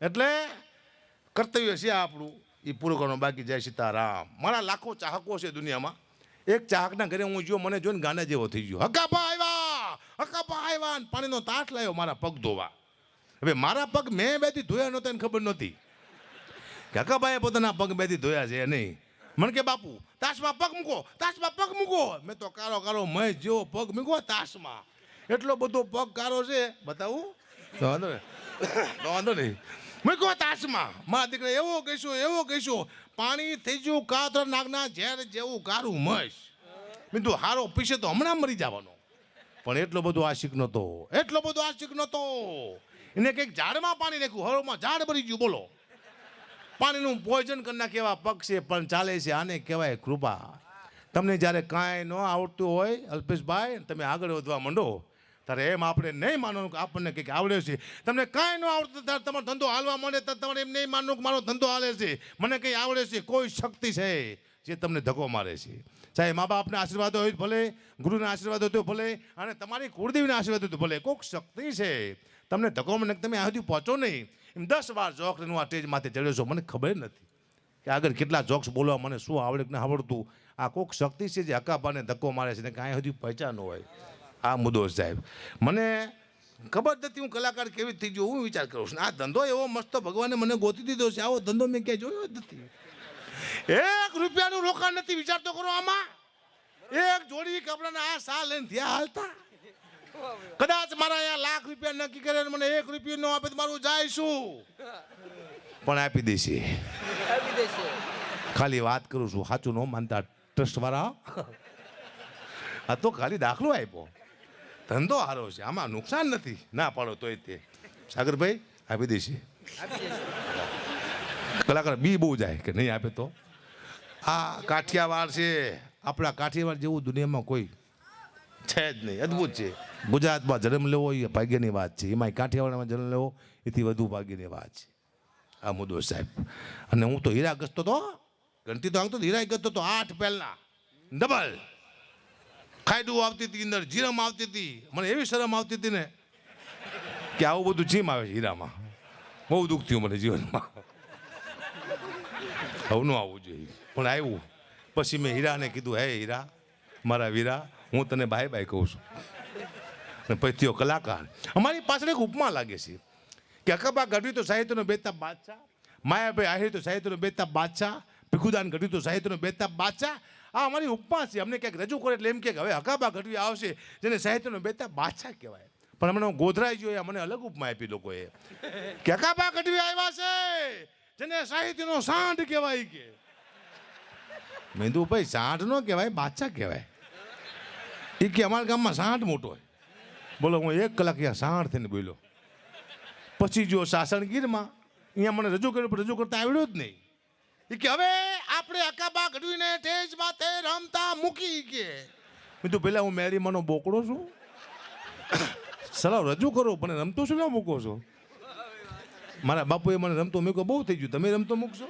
એટલે કર્તવ્ય છે આપણું એ પૂરું કરવાનું, બાકી જય સીતારામ. મારા લાખો ચાહકો છે દુનિયામાં. એક ચાહકના ઘરે હું જોયો, મને જોઈને ગાના જેવો થઈ ગયો હકાપા આવ્યા હકાપા આવ્યા પાણીનો તાટ લાવ્યો મારા પગ ધોવા. હવે મારા પગ મેં બેથી ધોયા નહોતા એને ખબર નહોતી. કે હકાભાઈએ પોતાના પગ બેથી ધોયા છે નહીં? મને કે, બાપુ, તાશમાં પગ મૂકો, તાશમાં પગ મૂકો. મેં તો કારો કારો મેં જેવો પગ મૂકો તાશમાં. એટલો બધો પગ કારો છે, બતાવું? વાંધો નહીં. વાંધો નહીં. મૂકો તાસમાં મારા દીકરા એવો કહીશું એવો કહીશું, પાણી થઈ ગયું, કાતર નાગના ઝેર જેવું કારું મશ મેં તું હારો પીશે તો હમણાં મરી જવાનો. પણ એટલો બધો આશિક નહોતો. એટલો બધો આશિક નહોતો. એને કંઈક ઝાડમાં પાણી નાખ્યું. હરોમાં ઝાડ ભરી ગયું, બોલો. પાણીનું પોઈઝન કરી નાખે એવા પગ છે પણ ચાલે છે, આને કહેવાય કૃપા. તમને જ્યારે કાંઈ ન આવડતું હોય, અલ્પેશભાઈ, તમે આગળ વધવા માંડો. ત્યારે એમ આપણે નહીં માનવાનું કે આપણને કંઈક આવડે છે. તમને કાંઈ ન આવડતું ત્યારે તમારો ધંધો હાલવા માંડે તો તમારે એમ નહીં માનવું કે મારો ધંધો હાલે છે. મને કંઈ આવડે છે, કોઈ શક્તિ છે જે તમને ધક્કો મારે છે. સાહેબ, મા બાપના આશીર્વાદ હોય ભલે, ગુરુના આશીર્વાદ હોય તો ભલે, અને તમારી કુળદેવીના આશીર્વાદ હોય તો ભલે. કોઈક શક્તિ છે. તમને ધક્કો મને તમે આ સુધી પહોંચો નહીં. એમ દસ વાર જોકનું આ સ્ટેજ માથે ચડ્યો છો, મને ખબર નથી કે આગળ કેટલા જોક્સ બોલવા મને શું આવડે કે ના આવડતું. આ કોઈક શક્તિ છે જે હકાપાને ધક્કો મારે છે ને કાંઈ હજી પહોંચ્યા ન હોય. આ મુદ્દો સાહેબ. મને ખબર નથી હું કલાકાર કેવી થઈ ગયો હું વિચાર કરું છું. આ ધંધો એવો મસ્ત ભગવાને મને ગોતી દીધો છે. આવો ધંધો મેં ક્યાંય જોયો જ નથી. એક રૂપિયાનું રોકાણ નથી વિચાર તો કરો આમાં. એક જોડી કપડાના આ સા લઈને ત્યાં હાલતા. કદાચ મારા અહીંયા લાખ રૂપિયા નક્કી કરે મને એક રૂપિયા નો આપે મારું જાય શું પણ આપી દેશે. ખાલી વાત કરું છું સાચું ન માનતા ટ્રસ્ટ વાળા આ તો ખાલી દાખલો આપ્યો. ધંધો સારો છે. આમાં નુકસાન નથી. ના પાડો તોય તે. સાગરભાઈ, આપી આપી કલાકાર, બી બહુ જાય કે નહીં આપે તો? આ કાઠિયાવાડ છે. આપણા કાઠિયાવાડ જેવું દુનિયામાં કોઈ છે જ નહીં. અદ્ભુત છે. ગુજરાતમાં જન્મ લેવો એ ભાગ્યની વાત છે. એમાં કાઠિયાવાડમાં જન્મ લેવો એથી વધુ ભાગ્યની વાત છે. આ મુદ્દો સાહેબ. અને હું તો હીરા ઘસતો તો ઘંટી તો આગતો હીરા ઘસતો તો આઠ પહેલાં ડબલ. ખાયડું આવતી હતી, અંદર જીરમ આવતી હતી. મને એવી શરમ આવતી હતી ને કે આવું બધું જીમ આવે છે હીરામાં. બહુ દુઃખ થયું મને જીવનમાં. હવે ન આવવું જોઈએ. પણ આવ્યું. પછી મેં હીરાને કીધું, હે હીરા, મારા વીરા, હું તને બાય બાય કહું છું. અને પછી કલાકાર. અમારી પાછળ એક ઉપમા લાગે છે કે અકબા ગઢવી તો સાહિત્યનો બેતાબ બાદશાહ, માયાભાઈ આહિર તો સાહિત્યનો બેતાબ બાદશાહ, ભીખુદાન ગઢવી તો સાહિત્યનો બેતા બાદશાહ આ અમારી ઉપમા છે. અમને ક્યાંક રજૂ કરે એટલે એમ કે હવે હકાબા ઘટવી આવશે, જેને સાહિત્યનો બેતા બાદશાહ કહેવાય. પણ અમને ગોધરાઈ જોઈએ મને અલગ ઉપમા આપી લોકોએ. કે હકાબા ઘટવી આવ્યા છે, જેને સાહિત્યનો સાંઢ કહેવાય કે. મેં કીધું, ભાઈ, સાંઢ નો કહેવાય, બાદશાહ કહેવાય. એ કે, અમારા ગામમાં સાંઢ મોટો હોય. બોલો, હું એક કલાક અહીંયા સાંઢ થઈને બોલ્યો. પછી જો સાસણગીરમાં અહીંયા મને રજૂ કર્યું, પણ રજૂ કરતા આવડ્યો જ નહીં. એ કે, હવે આપણે અકાબા ગઢવીને ઠેજ માથે રમતા મૂકી કે. તો પેલા હું મેરી મનો બોકડો છું. સલાહ રજૂ કરો, પણ રમતો શું ક્યાં મૂકો છો? મારા બાપુએ મને રમતો મૂક્યો, બહુ થઈ ગયું. તમે રમતો મૂકશો?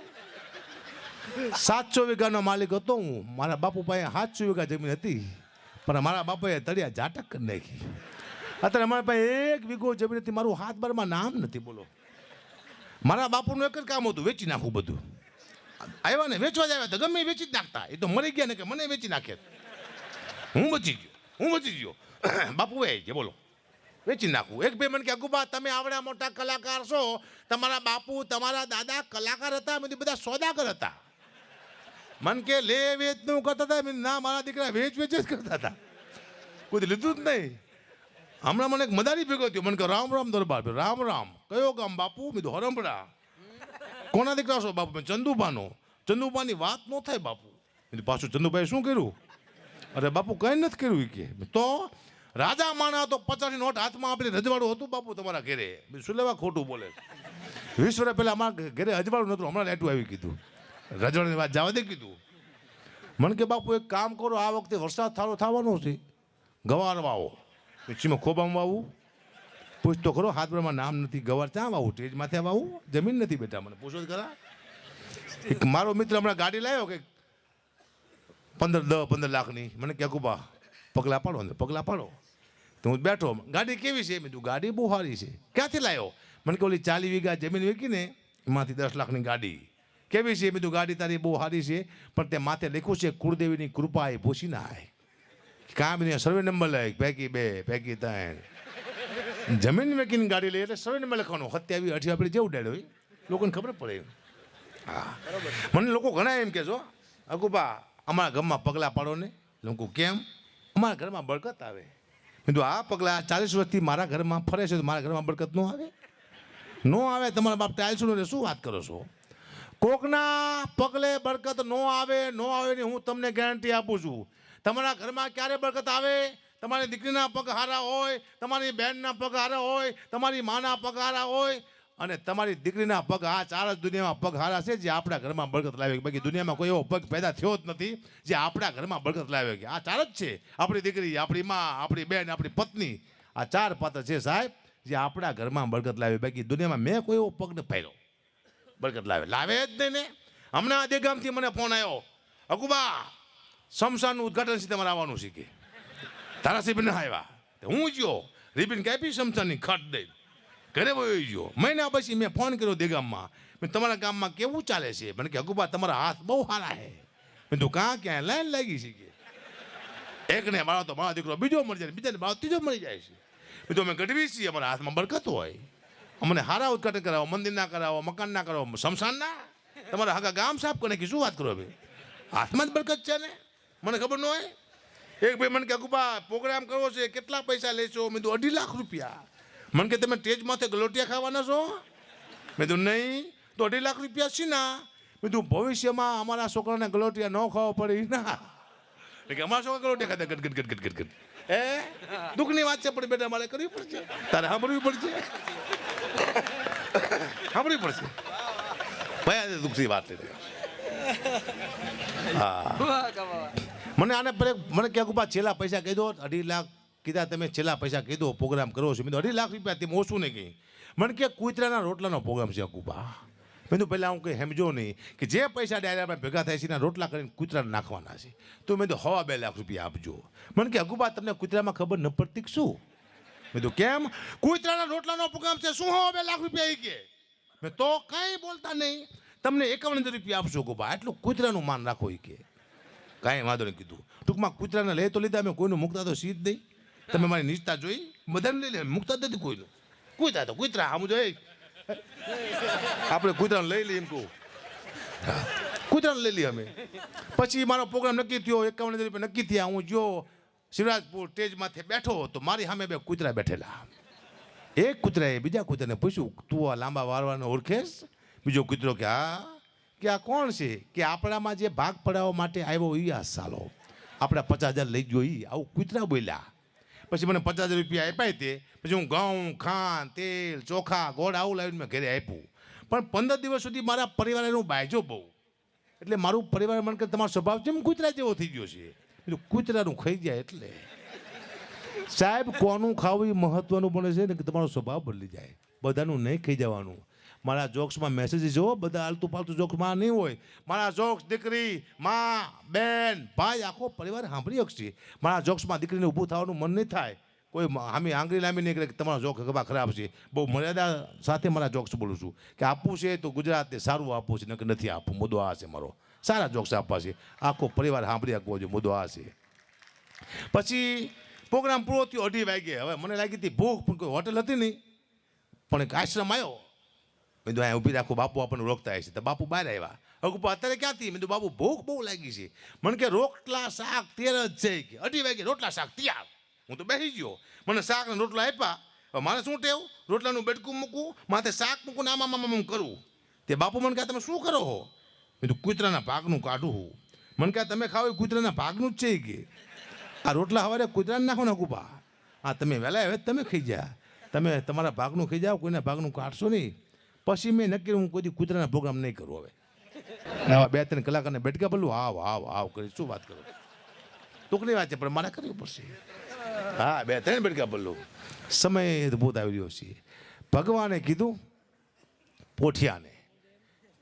સાતસો વીઘાનો માલિક હતો હું. મારા બાપુ પાસે સાતસો વીઘા જમીન હતી, પણ મારા બાપાએ તળિયા ઝાટક કરી નાખી. અત્યારે અમારા પાસે એક વીઘો જમીન હતી. મારું હાથ બારમાં નામ નથી બોલો. મારા બાપુનું એક જ કામ હતું, વેચી નાખવું બધું. આવ્યા ને, વેચવા જ આવ્યા તો ગમે વેચી જ નાખતા. એ તો મરી ગયા ને કે મને વેચી નાખે. હું બચી ગયો, હું બચી ગયો. બાપુ, એ છે બોલો. વેચી નાખું. એક ભાઈ મને કે અગુબા, તમે આવડા મોટા કલાકાર છો. તમારા બાપુ, તમારા દાદા કલાકાર હતા મેં બધા સોદાગર હતા. મન કે લે વેચનું કરતા હતા ના, મારા દીકરા વેચ વેચ જ કરતા હતા. કોઈ લીધું જ નહીં. હમણાં મને એક મદારી ભેગો થયો. મને કે રામ રામ દરબાર રામ રામ. કયો ગામ બાપુ? મેં કીધું હરંભડા કોના દીકરા છો? બાપુ ચંદુબાનો ચંદુબાની વાત ન થાય બાપુ. પાછું ચંદુભાઈ શું કર્યું? અરે બાપુ, કંઈ નથી કર્યું કે. તો રાજા માણા તો પચાસની નોટ હાથમાં આપીને રજવાડું હતું બાપુ તમારા ઘરે. શું લેવા ખોટું બોલે વીસ વર્ષ પહેલાં અમારા ઘરે અજવાળું નહોતું, હમણાં લેટું આવી કીધું. રજવાડાની વાત જવા દે કીધું. મને કે બાપુ, એક કામ કરો, આ વખતે વરસાદ થારો થવાનો છે. ગવાર વાવો પછીમાં ખોબામાં વાવું પૂછ તો ખરો, હાથ પરમાં નામ નથી, ગવાર વાવું સ્ટેજ માથે વાવું જમીન નથી બેટા મને. પૂછો ખરા. એક મારો મિત્ર હમણાં ગાડી લાવ્યો કે પંદર દસ પંદર લાખની. મને કે કુબા, પગલાં પાડો ને, પગલાં પાડો. તો હું બેઠો. ગાડી કેવી છે? મેં ગાડી બહુ સારી છે. ક્યાંથી લાવ્યો મને કે ઓલી ચાલી વીઘા જમીન વેચીને એમાંથી દસ લાખની ગાડી. કેવી છે? મેં ગાડી તારી બહુ સારી છે, પણ તે માથે લખ્યું છે, કુળદેવીની કૃપા એ ભૂસી નાય કામ સર્વે નંબર લઈ પેકી બે પેકી ત્રણ. જમીન વેકીને ગાડી લઈ એટલે સર્વે લખવાનું સત્યાવી અઠી આપણે જેવું ડાળ હોય. લોકોને ખબર પડે હા. મને લોકો ઘણા એમ કહેશો છો અકુબા અમારા ઘરમાં પગલાં પાડો ને. લોકો, કેમ? અમારા ઘરમાં બળકત આવે. મેં તો આ પગલાં ચાલીસ વર્ષથી મારા ઘરમાં ફરે છે, તો મારા ઘરમાં બળકત ન આવે? ન આવે? તમારા બાપ ટાઇલ્સનું શું વાત કરો છો? કોકના પગલે બળકત ન આવે ન આવે ને હું તમને ગેરંટી આપું છું. તમારા ઘરમાં ક્યારે બળકત આવે? તમારી દીકરીના પગ હારા હોય, તમારી બહેનના પગ હારા હોય, તમારી માના પગ હારા હોય, અને તમારી દીકરીના પગ આ ચાર જ દુનિયામાં પગ હારા છે જે આપણા ઘરમાં બરકત લાવે બાકી દુનિયામાં કોઈ એવો પગ પેદા થયો જ નથી જે આપણા ઘરમાં બરકત લાવે કે આ ચાર જ છે. આપણી દીકરી, આપણી માં, આપણી બેન, આપણી પત્ની, આ ચાર પાત્ર છે સાહેબ, જે આપણા ઘરમાં બરકત લાવે બાકી દુનિયામાં મેં કોઈ એવો પગ ન ફેર્યો બરકત લાવે લાવે જ નહીં ને. હમણાં આદે મને ફોન આવ્યો અકુબા, શમશાનનું ઉદઘાટન છે તમારે આવવાનું છે કે ના આવ્યા હું જો રિબિન કાપી શમશાનની ખટ દઈ. ઘરે વયો ગયો. મહિના પછી મેં ફોન કર્યો દેગામમાં. મેં તમારા ગામમાં કેવું ચાલે છે? મને કે અકુબા તમારા હાથ બહુ સારા હે મેં તું કાં, ક્યાં? લાઈન લાગી છે કે? એકને મારો તો મારો દીકરો બીજો મળી જાય બીજાને મારો ત્રીજો મળી જાય છે. મેં તો અમે ગઢવી છીએ, અમારા હાથમાં બરકત હોય. અમને હારા ઉદઘાટન કરાવો મંદિરના કરાવો મકાનના કરાવો શમશાનના તમારા હાકા ગામ સાફ કરે કે શું વાત કરો ભાઈ હાથમાં જ બરકત છે ને? મને ખબર ન હોય? એક ભાઈ મને કે અકુબા પ્રોગ્રામ કરવો છે, કેટલા પૈસા લેશો? મેં તું અઢી લાખ રૂપિયા. મને કે, તમે સ્ટેજ માથે ગલોટિયા ખાવાના છો? મેં તું નહીં. તો અઢી લાખ રૂપિયા છે ના મેં તું ભવિષ્યમાં અમારા છોકરાને ગલોટિયા ન ખાવા પડે ના. કે, અમારા છોકરા ગલોટિયા ખાતા, ગટ ગટ ગટ ગટ ગટ એ દુઃખની વાત છે, પણ બેટા, મારે કરવી પડશે. તારે સાંભળવી પડશે. સાંભળવી પડશે. ભયા દુઃખની વાત કમાવા. મને આને મને ક્યાંક ઉપર છેલ્લા પૈસા કહી દો. અઢી લાખ કીધા તમે, છેલ્લા પૈસા દો પ્રોગ્રામ કરો છો. મેં અઢી લાખ રૂપિયા, તેમ ઓછું નહીં કહી. મને કે કૂતરાના રોટલાનો પ્રોગ્રામ છે અકુબા મેં તો પહેલાં હું કંઈ સમજો નહીં કે જે પૈસા ડાયરા ભેગા થાય છે, એના રોટલા કરીને કૂતરાને નાખવાના છે. તો મેં તો હવા બે લાખ રૂપિયા આપજો. મને કે અકુબા તમને કૂતરામાં ખબર ન પડતી કે શું? મેં તો કેમ? કૂતરાના રોટલાનો પ્રોગ્રામ છે, શું હવા બે લાખ રૂપિયા એ કે? મેં તો કાંઈ બોલતા નહીં. તમને એકાવન રૂપિયા આપશો ગોબા એટલું કૂતરાનું માન રાખો એ કે. કાંઈ વાંધો નહીં કીધું. ટૂંકમાં કૂતરાને લઈ તો લીધા, અમે કોઈનું મુકતા તો સીધ નહીં. તમે મારી નિષ્ઠા જોઈ, બધાને લઈ લે મુકતા જ નથી કોઈનું. કૂતરા તો કૂતરા, આમ જોઈ આપણે કૂતરાને લઈ લઈએ એમ કહું. કૂતરાને લઈ લઈએ અમે. પછી મારો પ્રોગ્રામ નક્કી થયો, એકાવન હજાર રૂપિયા નક્કી થયા. હું જો શિવરાજપુર સ્ટેજ માથે બેઠો તો મારી સામે બે કૂતરા બેઠેલા. એક કૂતરાએ બીજા કૂતરાને પૂછ્યું, તું આ લાંબા વારવાનો ઓળખેશ? બીજો કૂતરો કે, હા. કે આ કોણ છે? કે આપણામાં જે ભાગ પડાવવા માટે આવ્યો એ આ સાલો. આપણે પચાસ હજાર લઈ ગયો એ આવું કૂતરા બોલ્યા. પછી મને પચાસ હજાર રૂપિયા આપ્યા તે. પછી હું ઘઉં, ખાંડ, તેલ, ચોખા, ગોળ આવું લાવીને મેં ઘરે આપ્યું. પણ પંદર દિવસ સુધી મારા પરિવારે હું બાયજો બહુ. એટલે મારું પરિવાર મને કે તમારો સ્વભાવ જેમ કૂતરા જેવો થઈ ગયો છે. એટલે કૂતરાનું ખાઈ જાય એટલે. સાહેબ, કોનું ખાવું એ મહત્વનું બને છે ને કે તમારો સ્વભાવ બદલી જાય. બધાનું નહીં ખાઈ જવાનું. મારા જોક્સમાં મેસેજ જો બધા આલતું પાલતું જોક્સમાં નહીં હોય. મારા જોક્સ દીકરી, માં, બેન, ભાઈ, આખો પરિવાર સાંભળી શકશે. મારા જોક્સમાં દીકરીને ઊભું થવાનું મન નહીં થાય. કોઈ આમી આંગળી લાંબી નીકળે કે તમારા જોક ખબર ખરાબ છે. બહુ મર્યાદા સાથે મારા જોક્સ બોલું છું કે આપવું છે તો ગુજરાતને સારું આપવું છે, નકર નથી આપવું મુદ્દો આ છે મારો. સારા જોક્સ આપવા છે. આખો પરિવાર સાંભળી આપવો જોઈએ મુદ્દો આ છે. પછી પ્રોગ્રામ પૂરો થયો અઢી વાગે હવે મને લાગી હતી ભૂખ, પણ કોઈ હોટલ હતી નહીં. પણ એક આશ્રમ આવ્યો. મેં તો અહીંયા ઊભી રાખો, બાપુ આપણને રોકતા હશે. તો બાપુ બહાર આવ્યા. હવે અત્યારે ક્યાંથી? મેં તો બાપુ, ભૂખ બહુ લાગી છે. મને કે, રોટલા, શાક તેર જ છે. કે, અઢી વાગે રોટલા, શાક તૈયાર હું તો બેસી ગયો. મને શાક ને રોટલા આપ્યા. મારે શું ટેવ? રોટલાનું બેડકું મૂકું માથે શાક મૂકું ને આમાં આમાં કરું તે બાપુ મને કહે, તમે શું કરો હો? મેં તો કૂતરાના ભાગનું કાઢું હું. મને કહે, તમે ખાવ એ કૂતરાના ભાગનું જ છે કે. આ રોટલા હવારે કૂતરાને નાખો ને કુપા. હા, તમે વહેલા હવે તમે ખાઈ જા. તમે તમારા ભાગનું ખાઈ જાઓ, કોઈના ભાગનું કાઢશો નહીં. પછી મેં નક્કી હું કોઈ કૂતરાના પ્રોગ્રામ નહીં કરું હવે. બે ત્રણ કલાકારને બેઠકા બોલું આવ આવ આવ કરી, શું વાત કરો? ટૂંકની વાત છે, પણ મારે કરવી પડશે. હા, બે ત્રણ બેઠકા બોલું સમય અદભુત આવી રહ્યો છે. ભગવાને કીધું, પોઠિયાને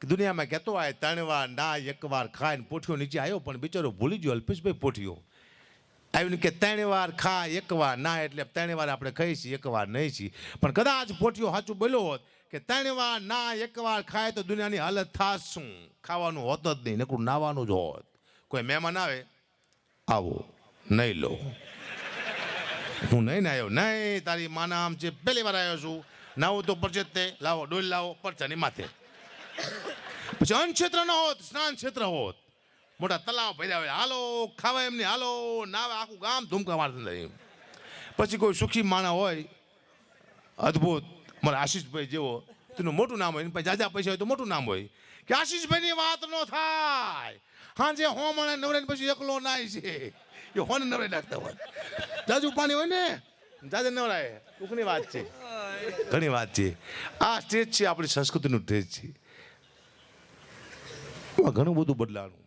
દુનિયામાં કહેતો આ ત્રણ વાર ના, એક વાર ખાય ને પોઠિયો નીચે આવ્યો, પણ બિચારો ભૂલી ગયો, અલ્પેશભાઈ પોઠિયો. આવ્યું કે, ત્રણ વાર ખા, એક વાર ના, એટલે ત્રણ વાર આપણે ખાઈ છીએ, એક વાર નહીં છીએ. પણ કદાચ પોઠિયો સાચું બોલ્યો હોત કે ત્રણ વાર ના, એક વાર ખાય તો દુનિયાની હાલત થાશ. શું ખાવાનું હોત જ નહીં, નકરું નાવાનું જ હોત. કોઈ મહેમાન આવે? આવો નહીં લો. હું નહીં આવ્યો? નહીં તારી માના આમ છે પહેલી વાર આવ્યો છું. નાવું તો પરચે તે, લાવો, ડોલ લાવો, પરચાની માથે. પછી અન્ન ન હોત, સ્નાન ક્ષેત્ર હોત. મોટા તલાવ ભર્યા હોય, હાલો ખાવા એમને હાલો, નાવે, આખું ગામ ધૂમકા મારતા પછી કોઈ સુખી માણા હોય, અદ્ભુત. મારા આશીષભાઈ જેવો. તેનું મોટું નામ હોય, એની જાજા પૈસા હોય તો મોટું નામ હોય. કે આશીષભાઈની વાત ન થાય. હાંજે હો મને નવરાઈને પછી એકલો નાય છે. એ હોને નવરાઈ નાખતા હોય. જાજુ પાણી હોય ને? જાજે નવરાય. દુઃખની વાત છે. ઘણી વાત છે. આ સ્ટેજ છે આપણી સંસ્કૃતિનું સ્ટેજ છે. ઘણું બધું બદલાણું.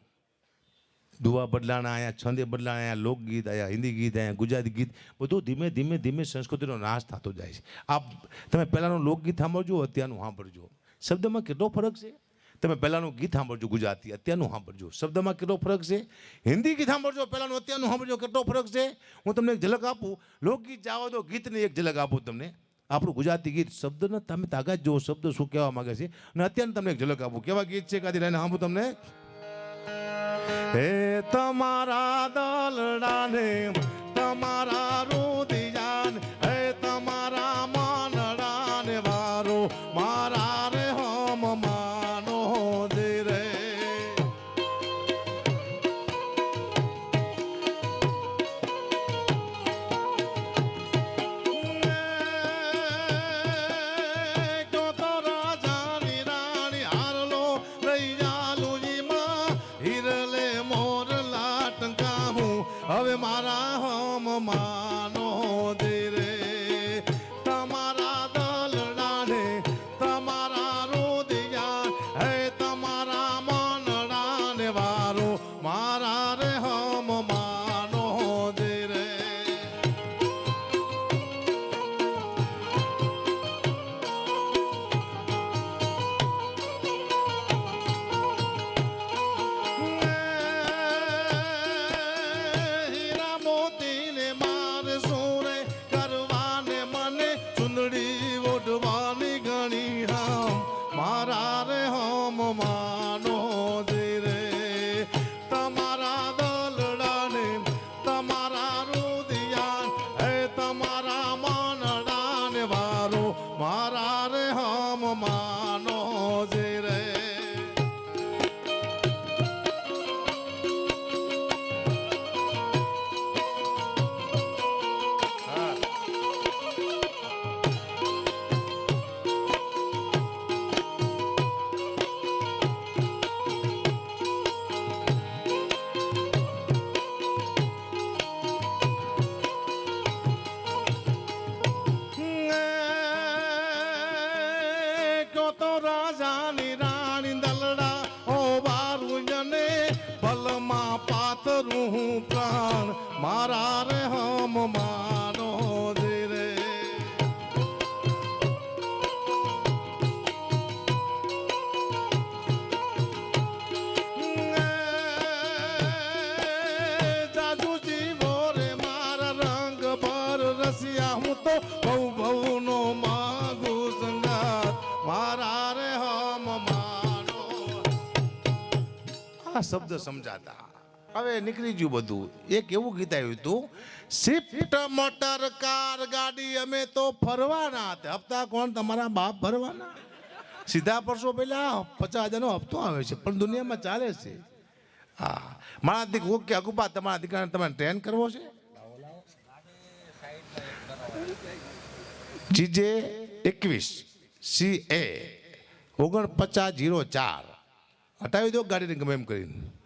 દુવા બદલાણા અહીંયા છંદે બદલાણા અહીંયા લોકગીત અહીંયા હિન્દી ગીત અહીંયા ગુજરાતી ગીત, બધું ધીમે ધીમે ધીમે સંસ્કૃતિનો નાશ થતો જાય છે. આપ, તમે પહેલાંનું લોકગીત સાંભળજો, અત્યારનું સાંભળજો. શબ્દમાં કેટલો ફરક છે? તમે પહેલાંનું ગીત સાંભળજો, ગુજરાતી, અત્યારનું સાંભળજો. શબ્દમાં કેટલો ફરક છે? હિન્દી ગીત સાંભળજો, પહેલાંનું, અત્યારનું સાંભળજો, કેટલો ફરક છે? હું તમને એક ઝલક આપું. લોકગીત જાઓ તો ગીતની એક ઝલક આપું તમને. આપણું ગુજરાતી ગીત શબ્દને તમે તાકાત જુઓ, શબ્દ શું કહેવા માંગે છે? અને અત્યારનું તમને એક ઝલક આપું. કેવા ગીત છે? કાદી લઈને સાંભળું તમને. હે તમારા દલડાને તમારા શબ્દ સમજાતા. હવે નીકળી ગયું બધું. એક એવું ગીત આવ્યું હતું શિફ્ટ મોટર કાર ગાડી, અમે તો ફરવાના. હતા હપ્તા કોણ? તમારા બાપ ભરવાના સીધા પરસો પેલા પચાસ હજારનો હપ્તો આવે છે, પણ દુનિયામાં ચાલે છે. હા. મારા દીક ઓકે અકુપા તમારા દીકરાને તમારે ટ્રેન કરવો છે? જીજે એકવીસ સી એ ઓગણપચાસ જીરો ચાર. હટાવી દો ગાડીને ગમે એમ કરીને